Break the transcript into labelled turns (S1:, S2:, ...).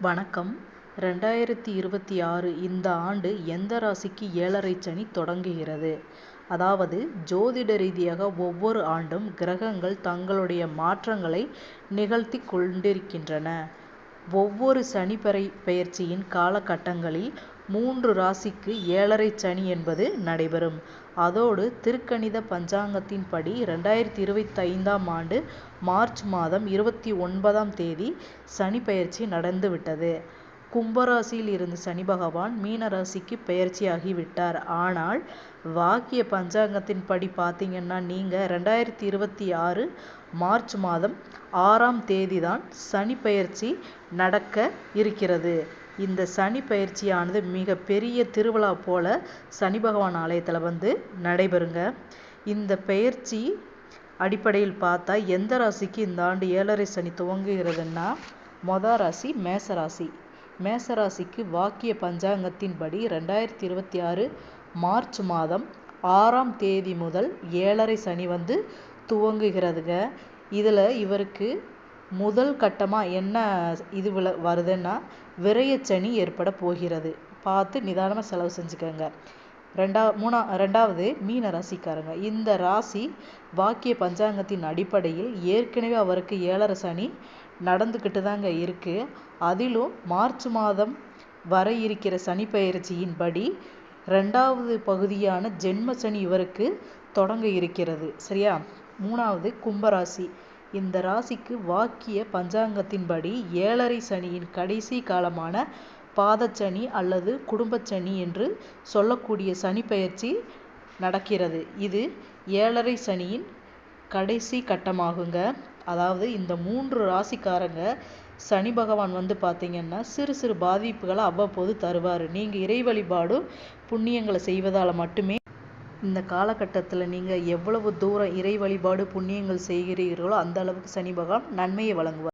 S1: வணக்கம். ரெண்டாயிரத்தி இருபத்தி ஆறு இந்த ஆண்டு எந்த ராசிக்கு ஏழரை சனி தொடங்குகிறது? அதாவது ஜோதிட ரீதியாக ஒவ்வொரு ஆண்டும் கிரகங்கள் தங்களுடைய மாற்றங்களை நிகழ்த்தி கொண்டிருக்கின்றன. ஒவ்வொரு சனி பெயர்ச்சியின் காலகட்டங்களில் மூன்று ராசிக்கு ஏழரை சனி என்பது நடைபெறும். அதோடு திருக்கணித பஞ்சாங்கத்தின்படி ரெண்டாயிரத்தி இருபத்தி ஐந்தாம் ஆண்டு மார்ச் மாதம் இருபத்தி ஒன்பதாம் தேதி சனி பெயர்ச்சி நடந்துவிட்டது கும்பராசியில் இருந்து சனி பகவான் மீன ராசிக்கு பெயர்ச்சியாகிவிட்டார் ஆனால் வாக்கிய பஞ்சாங்கத்தின்படி பார்த்தீங்கன்னா நீங்கள் ரெண்டாயிரத்தி இருபத்தி ஆறு மார்ச் மாதம் ஆறாம் தேதி தான் சனி பெயர்ச்சி நடக்க இருக்கிறது. இந்த சனி பயிற்சியானது மிக பெரிய திருவிழா போல சனி பகவான் ஆலயத்தில் வந்து நடைபெறுங்க. இந்த பயிற்சி அடிப்படையில் பார்த்தா எந்த ராசிக்கு இந்த ஆண்டு ஏழரை சனி துவங்குகிறதுன்னா மொத ராசி மேசராசி மேசராசிக்கு வாக்கிய பஞ்சாங்கத்தின்படி ரெண்டாயிரத்தி இருபத்தி ஆறு மார்ச் மாதம் ஆறாம் தேதி முதல் ஏழரை சனி வந்து துவங்குகிறதுங்க. இதில் இவருக்கு முதல் கட்டமாக என்ன இது வருதுன்னா விரயச்சனி ஏற்பட போகிறது. பார்த்து நிதானமாக செலவு செஞ்சுக்கோங்க. ரெண்டா மூணா ரெண்டாவது மீன ராசிக்காரங்க. இந்த ராசி வாக்கிய பஞ்சாங்கத்தின் அடிப்படையில் ஏற்கனவே அவருக்கு ஏழரை சனி நடந்துக்கிட்டு தாங்க இருக்குது அதிலும் மார்ச் மாதம் வர இருக்கிற சனி பயிற்சியின்படி ரெண்டாவது பகுதியான ஜென்ம சனி இவருக்கு தொடங்க இருக்கிறது. சரியா? மூணாவது கும்பராசி. இந்த ராசிக்கு வாக்கிய பஞ்சாங்கத்தின்படி ஏழரை சனியின் கடைசி காலமான பாதச்சனி அல்லது குடும்பச்சனி என்று சொல்லக்கூடிய சனி பயிற்சி நடக்கிறது. இது ஏழரை சனியின் கடைசி கட்டமாகுங்க. அதாவது இந்த மூன்று ராசிக்காரங்க சனி பகவான் வந்து பார்த்தீங்கன்னா சிறு சிறு பாதிப்புகளை அவ்வப்போது தருவார். நீங்கள் இறை வழிபாடும் புண்ணியங்களை செய்வதால் மட்டுமே இந்த காலகட்டத்தில் நீங்கள் எவ்வளவு தூரம் இறை வழிபாடு புண்ணியங்கள் செய்கிறீர்களோ அந்த அளவுக்கு சனி பகவான் நன்மையை வழங்குவார்.